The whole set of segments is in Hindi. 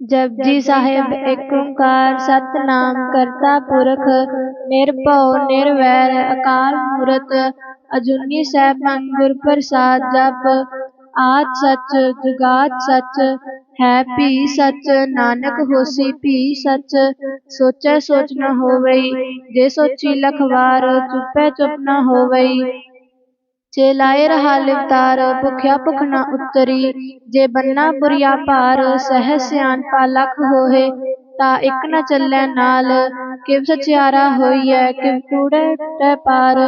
जब जी साहेब एक एकोंकार सतनाम करता पुरख निर्भव निर्वैर अकाल मूरत अजुनी सैभं गुर प्रसाद जप। आद सच जुगाद सच है पी सच नानक होसी पी सच। सोचे सोच न हो होवई जे सोची लखवार चुपे चुप न हो होवई ਜੇ ਲਾਏ ਰਹਾ ਲਿਵਤਾਰ ਭੁਖਿਆ ਭੁਖ ਨ ਉਤਰੀ ਜੇ ਬੰਨਾ ਬੁਰੀਆ ਭਾਰ ਸਹਿ ਸਿਆਣਪਾ ਲਖ ਹੋਏ ਤਾ ਇਕ ਨ ਚੱਲੈ ਨਾਲ ਕਿਵ ਸਚਿਆਰਾ ਹੋਈਐ ਕਿਵ ਕੂੜੈ ਟੈ ਪਾਰ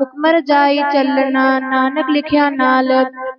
ਹੁਕਮ ਰਜਾਈ ਚੱਲਣਾ ਨਾਨਕ ਲਿਖਿਆ ਨਾਲ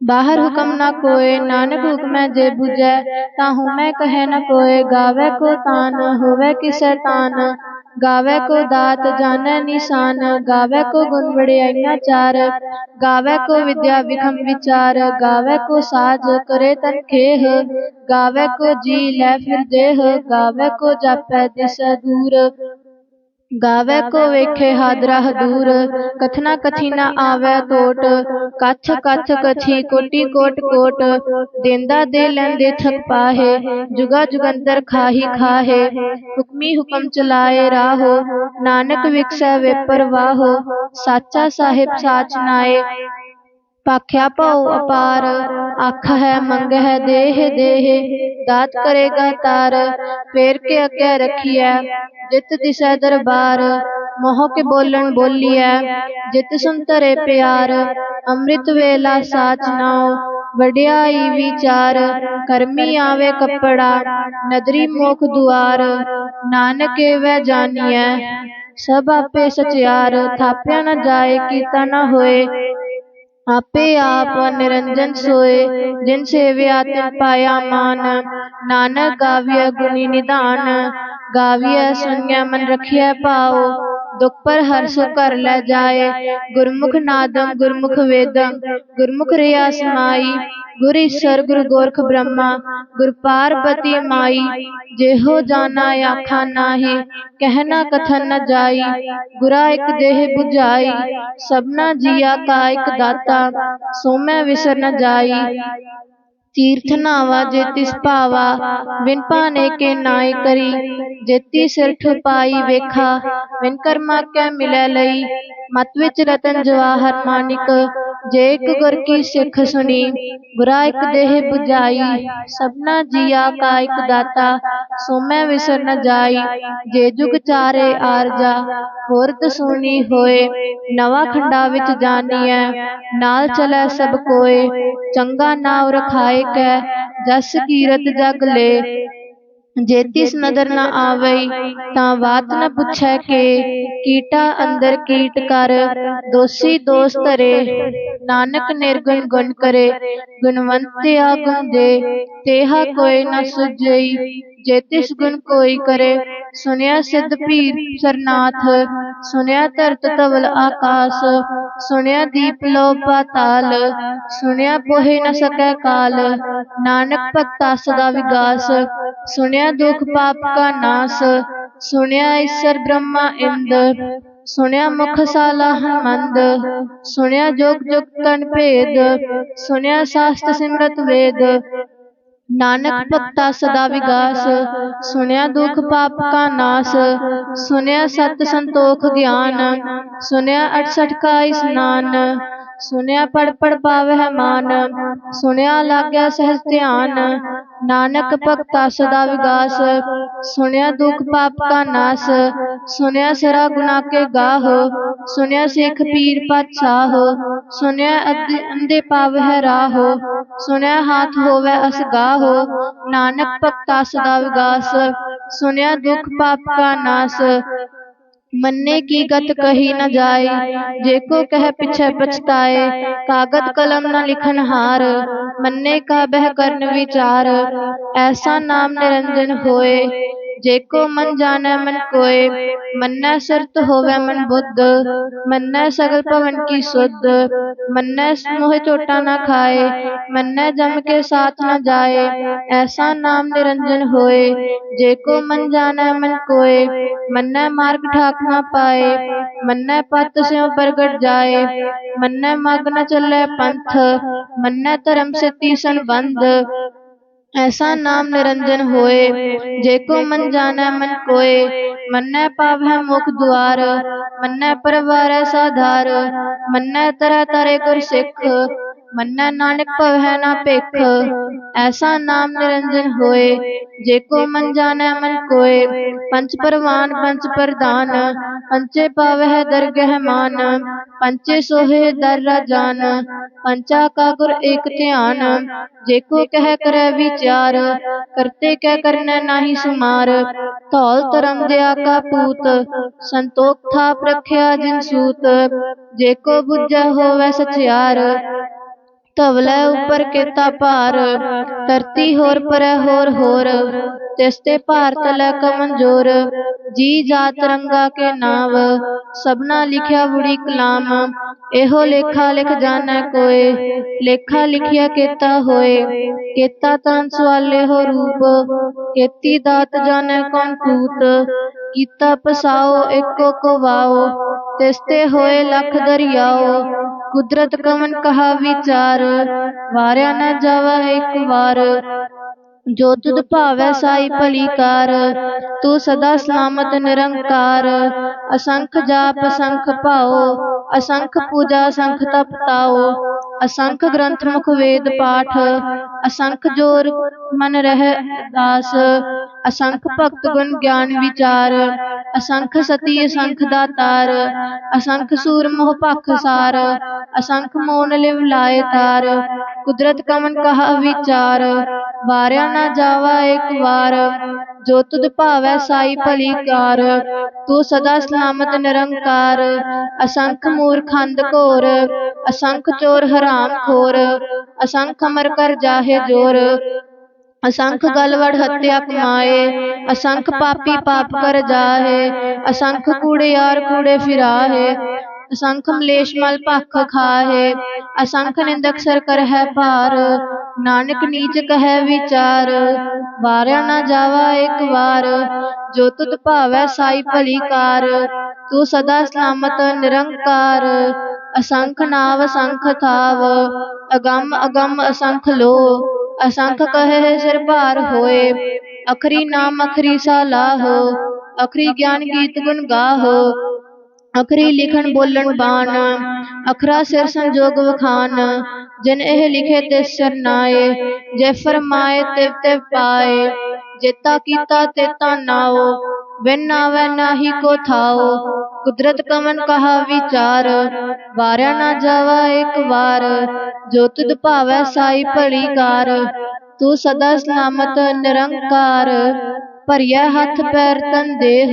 ਬਾਹਰ ਹੁਕਮ ਨਾ ਕੋਏ, ਨਾਨਕ ਹੁਕਮੈ ਜੇ ਬੁਝੈ ਤਾ ਹਉਮੈ ਕਹੈ ਨ ਕੋਏ, ਗਾਵੈ ਕੋ ਤਾਨ, ਹੋਵੈ ਕਿਸੈ ਤਾਨ ਗਾਵੈ ਕੋ ਦਾਤ, ਜਾਣੈ ਨਿਸ਼ਾਨ। ਗਾਵੈ ਕੋ ਗੁਣ ਵਡਿਆਈਆਂ ਚਾਰ। ਗਾਵੈ ਕੋ ਵਿਦਿਆ ਵਿਖਮ ਵਿਚਾਰ। ਗਾਵੈ ਕੋ ਸਾਜ ਕਰੇ ਤਨ ਖੇਹ। ਗਾਵੈ ਕੋ ਜੀ ਲੈ ਫਿਰ ਦੇਹ। ਗਾਵੈ ਕੋ ਜਾਪੈ ਦਿਸੈ ਦੂਰ। गावे को वेखे हादरा हदूर, कथना कथीना आवे कोट। कछ कछ कछी, कोटी कोट कोट। देंदा दे लेंदे छक पाहे, जुगा जुगंतर खाही खाहे। हुक्मी हुक्म चलाए राहो, नानक विकसै वे परवाहो साचा साहिब साच नाए पाख्या पाओ अपार आख है मंग है देह देह दात करेगा तार फेर के अगे रखिए जित दिशा दरबार मोह के बोलन बोलिए जित सुन तरे प्यार अमृत वेला साच नाओ वड्याई विचार करमी आवे कपड़ा नदरी मोख दुआर नानक वह जानिए सब आपे सचयार थाप्या न जाए कीता न होए आपे आप निरंजन सोए जिन सेवे आतन पाया मान। नानक गाव्य गुणी निदान। गाविया सुन्या मन रखिय पाओ। दुख पर हर्षो कर ले जाए। गुरमुख नादम, गुरमुख वेदम, गुरमुख रियासमाई गुर ईश्वर, गुरु गोरख ब्रह्मा, गुरु पार्वती माई। जेहो जाना आखा नाही, कहना कथन न जाई। गुरा एक देह बुझाई, सबना जिया का एक दाता सोमै विसर न जाई। तीर्थ नावा जे तिस पावा, बिन पाने के नाई करी। जेती तिसठ पाई वेखा, बिन कर्मा कै मिले लई। मत विच रतन जवाहर मानिक, जे एक गुर की सिख सुनी। बुरा एक देह बुझाई, सबना जिया का एक दाता। सोमे विसर न जाई, जे जुग चारे आर जा। होरत सुनी होए, नवा खंडा विच जानी है नाल चले सब कोए, चंगा नाव रखाए कै जस कीरत जग ले जे तिस नदर न आवई, ता बात न पुछे के, कीटा अंदर कीट कर, दोषी दोष तरे नानक निर्गुण गुण करे, गुणवंत आ गुण दे, तेहा कोई न सुजई जे तिस गुण कोई करे सुनया सिद्ध पीर सरनाथ सुनया धरत तवल आकाश सुनया दीप लो पाताल सुनया पोहे न सके काल नानक भक्ता सदा विगास सुनया दुख पाप का नाश सुनया ईश्वर ब्रह्मा इंद सुनया मुख साला हनुमंद सुनया जोग जुग तन भेद सुनया शास्त्र सिमरत वेद ਨਾਨਕ ਭਗਤਾ ਸਦਾ ਵਿਗਾਸ ਸੁਨਿਆ ਦੁਖ ਪਾਪ ਕਾ ਨਾਸ ਸੁਨਿਆ ਸਤ ਸੰਤੋਖ ਗਿਆਨ ਸੁਨਿਆ 68 ਕਾ ਇਸਨਾਨ ਸੁਨਿਆ ਪੜ ਪੜ ਪਾਵਹਿ ਮਾਨ ਸੁਨਿਆ ਲਾਗੈ ਸਹਿਜ ਧਿਆਨ, ਨਾਨਕ ਭਗਤਾ ਸਦਾ ਵਿਗਾਸ, ਸੁਨਿਆ ਦੁਖ ਪਾਪ ਕਾ ਨਾਸ, ਸੁਨਿਆ ਸਰਾ ਗੁਨਾ ਕੇ ਗਾਹ, ਸੁਨਿਆ ਸਿੱਖ ਪੀਰ ਪਾਤਸ਼ਾਹ, ਸੁਨਿਆ ਅੰਦੇ ਪਾਵਹਿ ਰਾਹ, ਸੁਨਿਆ ਹਾਥ ਹੋਵੈ ਅਸਗਾਹ ਨਾਨਕ ਭਗਤਾ ਸਦਾ ਵਿਗਾਸ, ਸੁਨਿਆ ਦੁਖ ਪਾਪ ਕਾ ਨਾਸ मन्ने की गत कही न जाए जेको कह पिछे पछताए कागत कलम न लिखन हार मन्ने का बह कर्ण विचार ऐसा नाम निरंजन होए। जे को मन जाने, मन कोय मन्ना सरत होवे, मन बुद्ध। मन्ना सगल पवन की सुध मन्ना मोह चोटा ना खाए। मन्ना जम के साथ ना जाए। ऐसा नाम निरंजन होए। जे को मन जाने, मन कोय मन्ना मार्ग ठाक ना पाए। मन्ना पत से प्रगट जाए। मन्ना मग न चले पंथ। मन्ना धर्म से तीसन बंध ऐसा नाम निरंजन होए जेको मन जाने मन कोय पाव है मुख द्वार मन्ने परवार साधार मन्ने तरह तारे गुर सिख मन्नै नानक भवै ना भिख ऐसा नाम निरंजन होए जेको मन जाने मन कोय पंच परवान पंच प्रधान पंचे पावै दरगह मान पंचे सोहे दर राजान पंचा का गुर एक ध्यान जेको कह करे विचार करते कह करना नाही सुमार धौल धर्म दया का पूत संतोख था प्रख्या जिन सूत जेको बुझा होवे सचियार ਧਵਲੇ ਉੱਪਰ ਕੀਤਾ ਭਾਰ ਧਰਤੀ ਹੋਰ ਪਰੈ ਹੋਰ ਹੋਰ ਤਿਸ ਤੇ ਭਾਰ ਤਲੈ ਕਮੰਜੋਰ ਜੀ ਜਾਤ ਰੰਗਾ ਕੇ ਨਾਮ ਸਭਨਾ ਲਿਖਿਆ ਬੁੜੀ ਕਲਾਮ ਇਹੋ ਲੇਖਾ ਲਿਖ ਜਾਣੈ ਕੋਏ ਲੇਖਾ ਲਿਖਿਆ ਕੀਤਾ ਹੋਏ ਕੀਤਾ ਤਾਂ ਸਵਾਲੇ ਹੋ ਰੂਪ ਕੀਤੀ ਦਾਤ ਜਾਣੈ ਕੌਣ ਕੂਤ ਕੀਤਾ ਪਸਾਓ ਇੱਕੋ ਕੋ ਵਾਓ ਤਿਸ ਤੇ ਹੋਏ ਲਖ ਦਰਿਆਓ ਕੁਦਰਤ ਕਵਨ ਕਹਾ ਵਿਚਾਰ, ਵਾਰਿਆ ਨਾ ਜਾਵਾ ਇੱਕ ਵਾਰ। ਜੋ ਤੁਧ ਭਾਵੈ ਸਾਈ ਭਲੀ ਕਾਰ, ਤੂੰ ਸਦਾ ਸਲਾਮਤ ਨਿਰੰਕਾਰ। ਅਸੰਖ ਜਾਪ ਅਸੰਖ ਭਾਓ ਅਸੰਖ ਪੂਜਾ ਅਸੰਖ ਤਪ ਤਾਉ। असंख ग्रंथ मुख वेद पाठ, असंख ज़ोर मन रह दास, असंख भक्त गुण ज्ञान विचार, असंख सती असंख दातार, असंख सूर मोह पख सार, असंख मोन लिव लाए तार, कुदरत कमन कहा विचार बारिया ना जावा एक बार ਜੋ ਤੁਧ ਭਾਵੈ ਸਾਈ ਭਲੀ ਕਾਰ ਤੂੰ ਸਦਾ ਸਲਾਮਤ ਨਿਰੰਕਾਰ ਅਸੰਖ ਮੂਰਖੰਦ ਘੋਰ ਅਸੰਖ ਚੋਰ ਹਰਾਮ ਖੋਰ ਅਸੰਖ ਅਮਰ ਕਰ ਜਾਹੇ ਜੋਰ असंख गलवड़ हत्या कमाए असंख पापी पाप कर जाहे असंख कूड़े यार कूड़े फिराहे असंख मलेश मल भख खाहे असंख निंदक सर कर है भार नानक नीच कह विचार वारिया ना जावा एक बार, जो तुद भावै साई भली कार तू सदा सलामत निरंकार असंख नाव असंख थाव, अगम अगम असंख लो असंख कहे सिर भार होए, अखरी नाम अखरी सलाह अखरी ज्ञान गीत गुण गाह अखरी लिखन बोलन बान अखरा सिर संजोग वखान। जन एह लिखे ते सरनाए जय फरमाए तिव तिव पाए। जेता कीता तेता नाओ बिन नावे नाही को थाओ। कुदरत कमन कहा विचार वारा ना जावा एक बार जो तुद भावे साई भली कार, तू सदा सलामत निरंकार। भरिया हथ पैर तन देह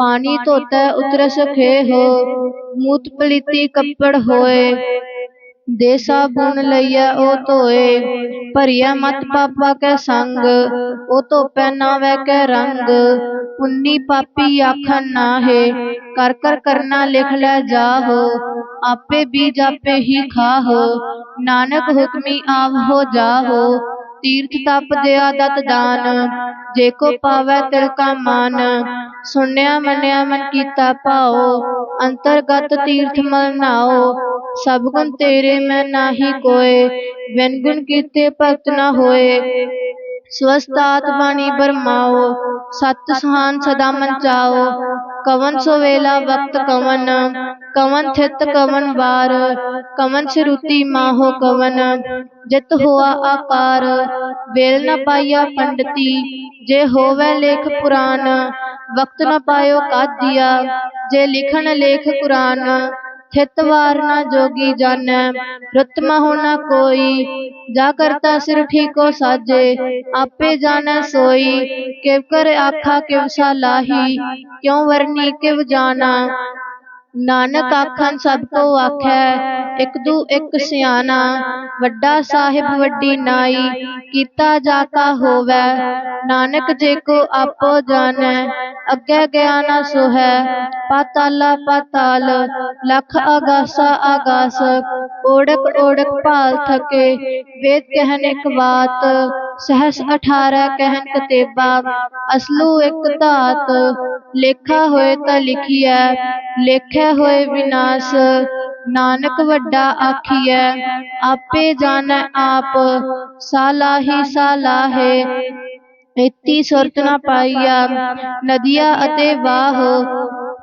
पानी तोते उतर सके हो। मूत पलीती कपड़ होए। देसा बुन लिया ओ धोए भरिया मत पापा के संग। ओ तो पहना पहनावे के रंग। उन्नी पापी आखन ना है। कर कर करना लिख ले जाहो आपे बीज आपे ही खाहो नानक हुक्मी आव हो जाहो तीर्थ तप दया दत दान, जे को पावे तिल का मान। सुनया मनया मन कीता पाओ, अंतरगत तीर्थ मल नाओ। सब गुण तेरे मैं नाही कोय बिन गुण कीते भगत न होए। स्वस्थ आत्मा नी बरमाओ, सत सहान सदा मन चाओ। कवन सोवेला वक्त कवन कवन थित कवन बार, कवन श्रुति माहो कवन, जित हुआ अपार वेल न पाया पंडती, जे होवे लेख पुराण, वक्त न पायो का दिया जे लिखन लेख कुरान छतवार ना जोगी जाने रुतम होना कोई जा करता सिर ठीको साजे आपे जाने सोई केव कर आखा केव सा लाही क्यों वरनी किव जाना नानक आखन सबको आखै ਇਕ ਦੂ ਇਕ ਸਿਆਣਾ ਵੱਡਾ ਸਾਹਿਬ ਵੱਡੀ ਨਾਈ ਕੀਤਾ ਜਾ ਕਾ ਹੋਵੈ ਨਾਨਕ ਜੇ ਕੋ ਆਪੋ ਜਾਣੈ ਅੱਗੇ ਗਿਆ ਨਾ ਸੋਹੈ ਪਾਤਾਲਾ ਪਾਤਾਲ ਲਖ ਆਗਾਸਾ ਆਗਾਸ ਓੜਕ ਓੜਕ ਭਾਲ ਥਕੇ ਵੇਦ ਕਹਿਨ ਇਕ ਬਾਤ ਸਹਸ 18 ਕਹਿਨ ਕਤੇਬਾ ਅਸਲੂ ਇਕ ਧਾਤ, ਲੇਖਾ ਹੋਏ ਤਾਂ ਲਿਖੀਐ, ਲੇਖੈ ਹੋਏ ਵਿਨਾਸ਼, ਨਾਨਕ ਵੱਡਾ ਆਖੀਐ, ਆਪੇ ਜਾਣੈ ਆਪ, ਸਾਲਾਹੀ ਸਾਲਾਹੇ, ਇਤੀ ਸੁਰਤ ਨ ਪਾਈਆ ਨਦੀਆਂ ਅਤੇ ਬਾਹ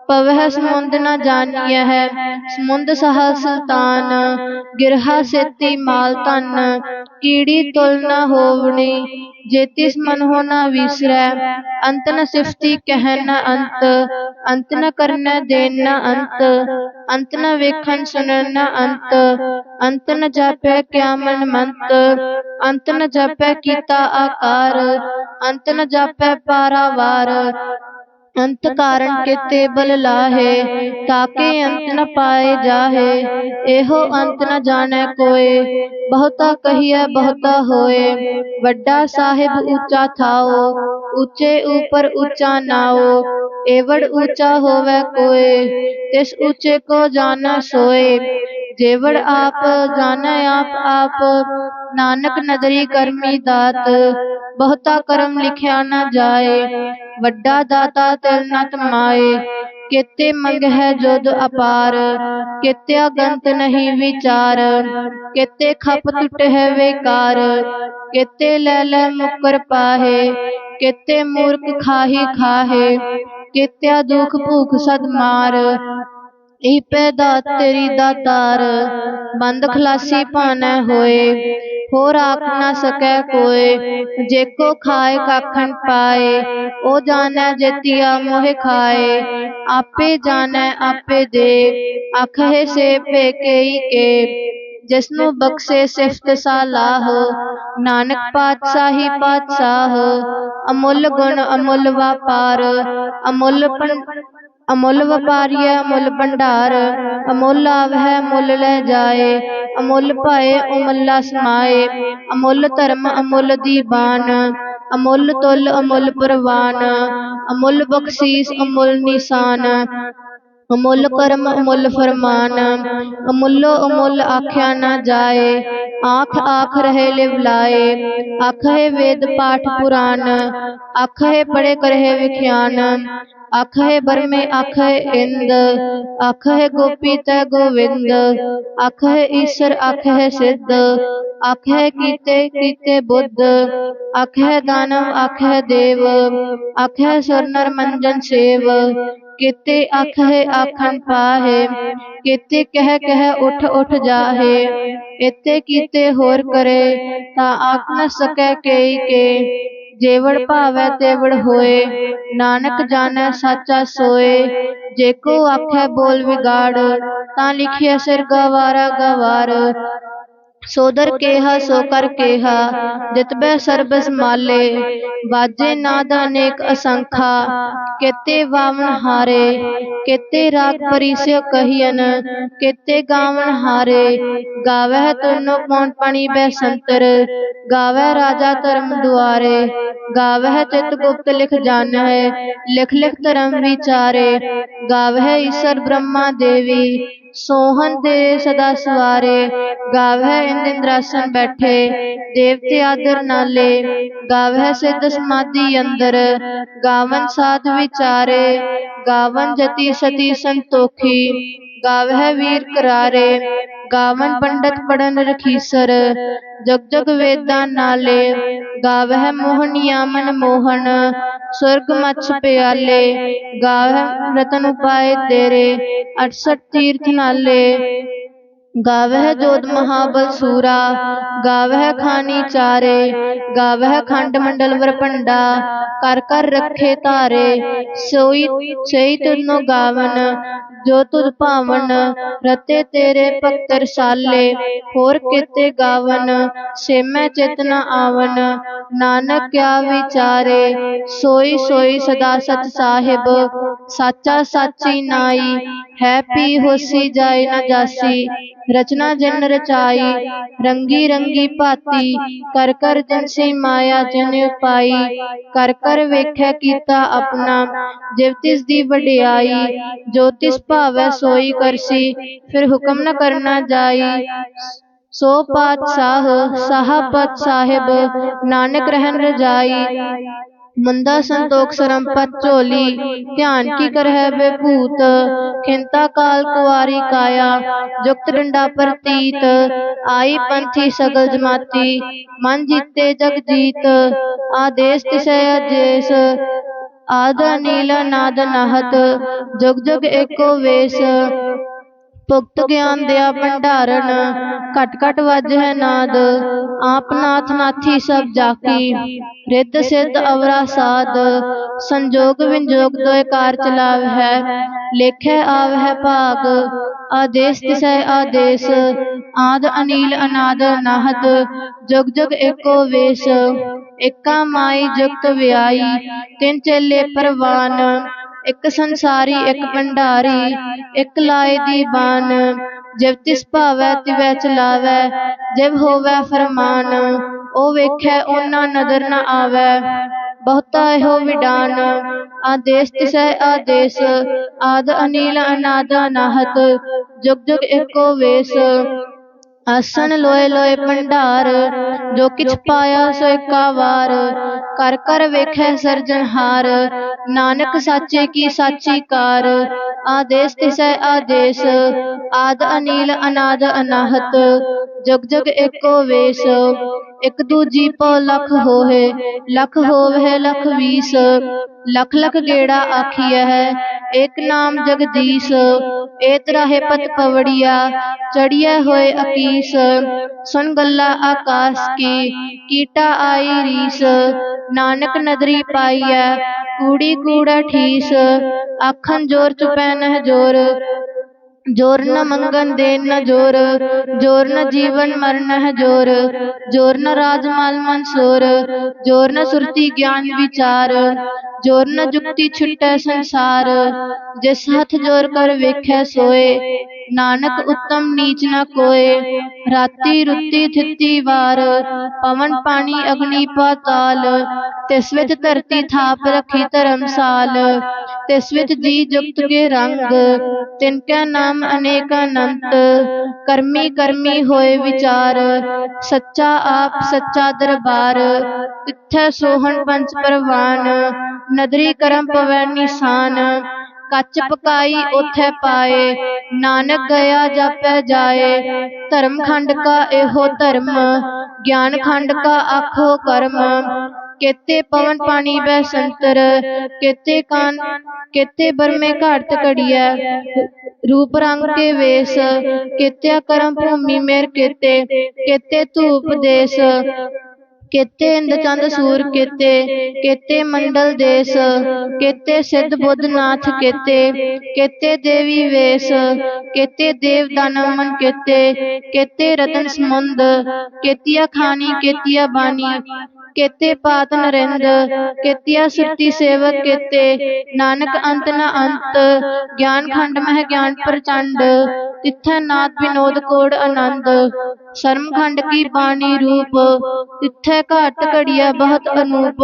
पवह समुंद न जानिय है। समुंद सह सुल्तान, गिरहा सेती माल धन कीड़ी तुल न होवनी, जेतिस मन हो न विसर। अंत न सिफती कह न अंत अंत न कर न देन न अंत अंत न वेखन सुन न अंत अंत न जापै क्या मन मंत, अंत न जापै कीता आकार, अंत न जापै पारावार। अंत कारण के तेबल लाहे, ताके अंत न पाए जाहे। एहो अंत न जाने कोए, बहुता कहिए बहुता होए। वड्डा साहेब ऊँचा थाओ, ऊँचे ऊपर ऊँचा नाओ। एवड़ ऊँचा होवे कोए, तिस ऊँचे को जाना सोए। जेवड़ आप, जाना आप आप। ਨਾਨਕ ਨਦਰੀ ਕਰਮੀ ਦਾਤ ਬਹੁਤਾ ਕਰਮ ਲਿਖਿਆ ਨ ਜਾਏ ਵੱਡਾ ਦਾਤਾ ਤਿਲ ਨ ਤਮਾਏ ਕੇਤੇ ਮੰਗ ਹੈ ਜੁਦ ਅਪਾਰ ਕੇਤਿਆ ਗੰਤ ਨਹੀਂ ਵਿਚਾਰ ਕੇਤੇ ਖਪ ਟੁੱਟ ਹੈ ਵੇਕਾਰ ਕੇਤੇ ਲੈ ਲੈ ਮੁਕਰ ਪਾਹੇ ਕੇਤੇ ਮੂਰਖ ਖਾਹੀ ਖਾਹੇ ਕੇਤਿਆ ਦੁਖ ਭੂਖ ਸਦ ਮਾਰ ਇਹ ਪੈਦਾ ਤੇਰੀ ਦਾਤਾਰ ਬੰਦ ਖਲਾਸੀ ਭਾਨੈ ਹੋਏ ਹੋਰ ਆਖ ਨਾ ਸਕੈ ਕੋਇ ਜੇ ਕੋ ਖਾਏ ਕਾਖਣ ਪਾਏ ਉਹ ਜਾਣੈ ਜੇਤੀਆ ਮੋਹਿ ਖਾਏ ਆਪੇ ਜਾਣੈ ਆਪੇ ਦੇ ਆਖੇ ਸੇ ਪੇਕਈ ਕੇ ਜਿਸਨੂੰ ਬਖਸ਼ੇ ਸਿਫਤ ਸਾਲਾਹ ਨਾਨਕ ਪਾਤਸ਼ਾਹੀ ਪਾਤਸ਼ਾਹ ਅਮੁੱਲ ਗੁਣ ਅਮੁੱਲ ਵਪਾਰ ਅਮੁੱਲ ਅਮੁੱਲ ਵਪਾਰੀਐ ਅਮੁੱਲ ਭੰਡਾਰ ਅਮੁੱਲ ਆਵਹਿ ਮੁੱਲ ਲੈ ਜਾਏ ਅਮੁੱਲ ਪਾਏ ਉਮੱਲਾ ਸਮਾਏ ਅਮੁੱਲ ਧਰਮ ਅਮੁੱਲ ਦੀਵਾਨ ਅਮੁੱਲ ਤੁਲ ਅਮੁੱਲ ਪਰਵਾਨ ਅਮੁੱਲ ਬਖਸ਼ੀਸ ਅਮੁੱਲ ਨਿਸ਼ਾਨ ਅਮੁੱਲ ਕਰਮ ਅਮੁੱਲ ਫਰਮਾਨ ਅਮੁੱਲੋ ਅਮੁੱਲ ਆਖਿਆ ਨਾ ਜਾਏ ਆਖ ਆਖ ਰਹੇ ਲਿਵ ਲਾਏ ਆਖੇ ਵੇਦ ਪਾਠ ਪੁਰਾਨ ਆਖੇ ਪੜੇ ਕਰਹਿ ਵਿਖਿਆਨ आख है बर में आख है इंद आख है गोपी तय गोविंद आख है ईश्वर आख है सिद्ध आख है कीते कीते बुद्ध आख है दानव आख है देव आख है सुर नर मंजन सेव केते आख है आखन पाहे केते कह कह उठ उठ जाहे इते कीते होर करे ता आख न सके कई के जेवड़ भावै तेवड़ होए नानक जानै साचा सोए जेको आखे बोल बिगाड़ ता लिखिया सिर गवारा गवार सोदर केह सोकर केह जितबे सर्बस माले बाजे नाद अनेक असंखा केते वावन हारे केते राग परिस्य कहियन केते गावन हारे गावह तुनो पौन पणी बे संतर गावह राजा धर्म दुआरे गावह चित गुप्त लिख जान है लिख लिख धर्म विचारे गावह ईश्वर ब्रह्मा देवी सोहन दे सदा सवारे गावै इंद्रासन बैठे देवते आदर नाले गावै सिद्ध समाधि अंदर गावन साध विचारे गावन जति सती संतोखी गावह वीर करारे गावन पंडित पढ़न रखीसर जग जग वेदा नाले गावह मोहन यामन मोहन स्वर्ग मत्स प्याले गावे रतन उपाय तेरे अठसठ तीर्थ नाले। गावह जोत महाबल सूरा गावह खानी चारे गावह खंड मंडल वरपंडा कर कर रखे तारे सोई सही तुनो गावन जो तुद पावन रते तेरे पक्कर साले होर किते गावन सेमै चेतना आवन नानक क्या विचारे सोई सोई सदा सच साहिब साचा साची नाई है पी होसी जाए न जासी रचना जन रचाई, रंगी रंगी पाती, कर कर जन से माया जन पाई, कर कर वेख्या कीता अपना, जिव तिस दी वडियाई ज्योतिष तिस भावै सोई करसी, फिर हुक्म न करना जाई। सो पात साह, साहा पात साहेब, नानक रहन रजाई। मंदा संतोख सरम पत चोली ध्यान की कर है वे भूत खिंता काल कुआरी काया जुक्त डंडा प्रतीत आई पंथी सगल जमाती मन जीते जग जीत आदेश तिसे अजेस आद नीला नाद नाहत जग जग एको वेश ਭੁਗਤ ਗਿਆਨ ਦਿਆ ਭੰਡਾਰਨ, ਘਟ ਘਟ ਵੱਜ ਹੈ ਨਾਦ, ਆਪ ਨਾਥ ਨਾਥੀ ਸਭ ਜਾਕੀ, ਰਿੱਧ ਸਿੱਧ ਅਵਰਾ ਸਾਧ, ਸੰਜੋਗ ਵਿੰਜੋਗ ਦੋਇ ਕਾਰ ਚਲਾਵ ਹੈ, ਲੇਖੈ ਆਵ ਹੈ ਭਾਗ, ਆਦੇਸ ਤਿਸੈ ਆਦੇਸ, ਆਦ ਅਨੀਲ ਅਨਾਦ ਨਾਹਤ ਜੁਗ ਜੁਗ ਏਕੋ ਵੇਸ, ਏਕਾ ਮਾਈ ਜੁਗਤ ਵਿਆਈ, ਤਿੰਨ ਚੇਲੇ ਪਰਵਾਨ ਇੱਕ ਸੰਸਾਰੀ, ਇੱਕ ਭੰਡਾਰੀ, ਇੱਕ ਲਾਏ ਦੀ ਬਾਨ ਜਿਵ ਤਿਸ ਭਾਵੈ, ਤਿਵੈ ਚਲਾਵੈ, ਜਿਵ ਹੋਵੈ ਫਰਮਾਨ, ਉਹ ਵੇਖੈ ਉਹਨਾਂ ਨਦਰ ਨਾ ਆਵੈ। ਬਹੁਤਾ ਇਹੋ ਵਿਡਾਨ, ਆਦੇਸ ਤਿਸੈ ਆਦੇਸ, ਆਦ ਅਨੀਲ ਅਨਾਦ ਨਾਹਤ ਜੁਗ ਜੁਗ ਏਕੋ ਵੇਸ। आसन लोए लोए भंडार जो किछ पाया सो एक वार कर कर वेखे सरजन हार नानक साचे की साची कार आदेश तिसे आदेश आद अनील अनाद अनाहत जग जग एको वेश एक दूजी पो लख हो लख होवे लख वीस लख लख गेड़ा आखिया है एक नाम जगदीश एत रहे पत पवड़िया चढ़िया होए अकीस। सुन गल्ला आकाश की, कीटा आई रीस। नानक नदरी पाइया, कूड़ी कूड़ा ठीस। आखन ज़ोर चुपै नह ज़ोर। ज़ोर न मंगन देन न ज़ोर ज़ोर न जीवन मरण है ज़ोर ज़ोर न राजमाल मंसोर ज़ोर न सुरती ज्ञान विचार ज़ोर न जुक्ति छुट्टे संसार जिस हथ ज़ोर कर वेख सोए ਨਾਨਕ ਉੱਤਮ ਨੀਚ ਨ ਕੋਏ ਰਾਤੀ ਰੁੱਤੀ ਥਿੱਤੀ ਵਾਰ ਪਵਨ ਪਾਣੀ ਅਗਨੀ ਪਾਤਾਲ ਤਿਸ ਵਿੱਚ ਧਰਤੀ ਥਾਪ ਰੱਖੀ ਧਰਮਸਾਲ ਤਿਸ ਵਿੱਚ ਜੀ ਜੁਗਤ ਕੇ ਰੰਗ ਤਿਨ ਕੈ ਨਾਮ ਅਨੇਕ ਅਨੰਤ ਕਰਮੀ ਕਰਮੀ ਹੋਏ ਵਿਚਾਰ ਸੱਚਾ ਆਪ ਸੱਚਾ ਦਰਬਾਰ ਤਿੱਥੈ ਸੋਹਣ ਪੰਚ ਪਰਵਾਨ ਨਦਰੀ ਕਰਮ ਪਵੈ ਨਿਸ਼ਾਨ ਕੱਚ ਪਕਾਈ ਉਥੈ ਪਾਏ ਨਾਨਕ ਗਿਆ ਜਾਪੈ ਜਾਏ ਧਰਮ ਖੰਡ ਕਾ ਇਹੋ ਧਰਮ ਗਿਆਨ ਖੰਡ ਕਾ ਆਖੋ ਕਰਮ ਕੇਤੇ ਪਵਨ ਪਾਣੀ ਬੈ ਸੰਤਰ ਕੇਤੇ ਕਾਨ ਕੇਤੇ ਬਰਮੇ ਘਾਟ ਘੜੀਐ ਰੂਪ ਰੰਗ ਕੇ ਵੇਸ ਕੇਤਿਆ ਕਰਮ ਭੂਮੀ ਮੇਰ ਕੇਤੇ ਕੇਤੇ ਧੂਪ ਦੇਸ ਕੇਤੇ केते इंद चंद सूर केते केते मंडल देश केते सिद्ध बुद्ध नाथ केते केते देवी वेश केते देव दानमन केते केते रतन समुंद केतिया खानी, केतिया बानी केते पात नरेंद्र केतिया सुती सेवक केते। नानक अंत न अंत, ज्ञान खंड मह ज्ञान प्रचंड, तिथे नाथ विनोद कोड आनंद। शर्म खंड की बाणी रूप, तिथे घाट घड़िया बहुत अनूप।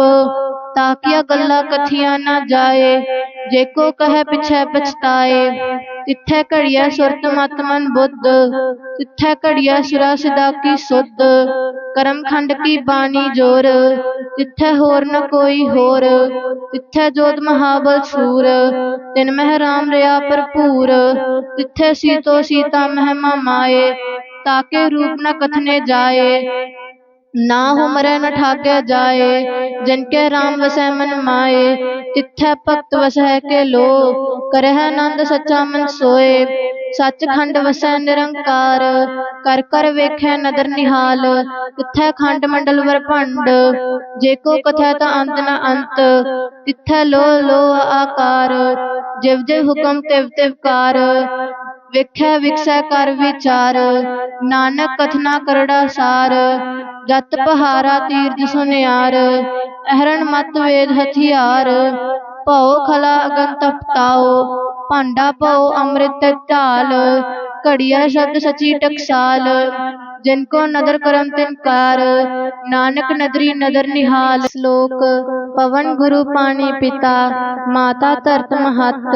ताकिया गल्ला कथिया ना जाए ਜੇ ਕੋ ਕਹੈ ਪਿਛੈ ਪਛਤਾਏ ਤਿੱਥੈ ਘੜੀਆ ਸੁਰਤ ਮਤ ਮਨ ਬੁੱਧ ਤਿੱਥੈ ਘੜੀਆ ਸਿਰਾ ਸਿਦਾ ਕੀ ਸੁਧ ਕਰਮ ਖੰਡ ਕੀ ਬਾਣੀ ਜੋਰ ਤਿੱਥੈ ਹੋਰ ਨ ਕੋਈ ਹੋਰ ਤਿੱਥੈ ਜੋਤ ਮਹਾਬਲ ਸੂਰ ਤਿਨ ਮਹਿ ਰਾਮ ਰਿਆ ਭਰਪੂਰ ਤਿੱਥੈ ਸੀਤੋ ਸੀਤਾ ਮਹਿ ਮਾਏ ਤਾਕੇ ਰੂਪ ਨ ਕਥਨੇ ਜਾਏ ना हो मर न ठाके जाए जिनके राम वसै मन माए तिथै भक्त वसह के लो करह नंद सच्चा मन सोए। ਸੱਚਖੰਡ ਵਸੈ ਨਿਰੰਕਾਰ ਕਰ ਕਰ ਵੇਖੈ ਨਦਰ ਨਿਹਾਲ ਤਿੱਥੈ ਖੰਡ ਮੰਡਲ ਵਰਭੰਡ ਜੇ ਕੋ ਕਥੈ ਤਾਂ ਅੰਤ ਨ ਅੰਤ ਤਿੱਥੈ ਲੋ ਲੋ ਆਕਾਰ ਜਿਵ ਜਿਵ ਹੁਕਮ ਤਿਵ ਤਿਵ ਕਾਰ ਵੇਖੈ ਵਿਕਸੈ ਕਰ ਵਿਚਾਰ ਨਾਨਕ ਕਥਨਾ ਕਰੜਾ ਸਾਰ ਜਤ ਪਹਾਰਾ ਤੀਰਥ ਸੁਨਿਆਰ ਅਹਰਣ ਮਤ ਵੇਦ ਹਥਿਆਰ ਭਉ ਖਲਾ ਅਗਨ ਤਪਤਾਓ ਭਾਂਡਾ ਭਉ ਅੰਮ੍ਰਿਤ ਢਾਲ ਘੜੀਆ ਸ਼ਬਦ ਸਚੀ ਟਕਸਾਲ ਜਿਨ ਕੋ ਨਦਰ ਕਰਮ ਤਿਨ ਕਾਰ ਨਾਨਕ ਨਦਰੀ ਨਦਰ ਨਿਹਾਲ ਸ਼ਲੋਕ ਪਵਨ ਗੁਰੂ ਪਾਣੀ ਪਿਤਾ ਮਾਤਾ ਧਰਤ ਮਹੱਤ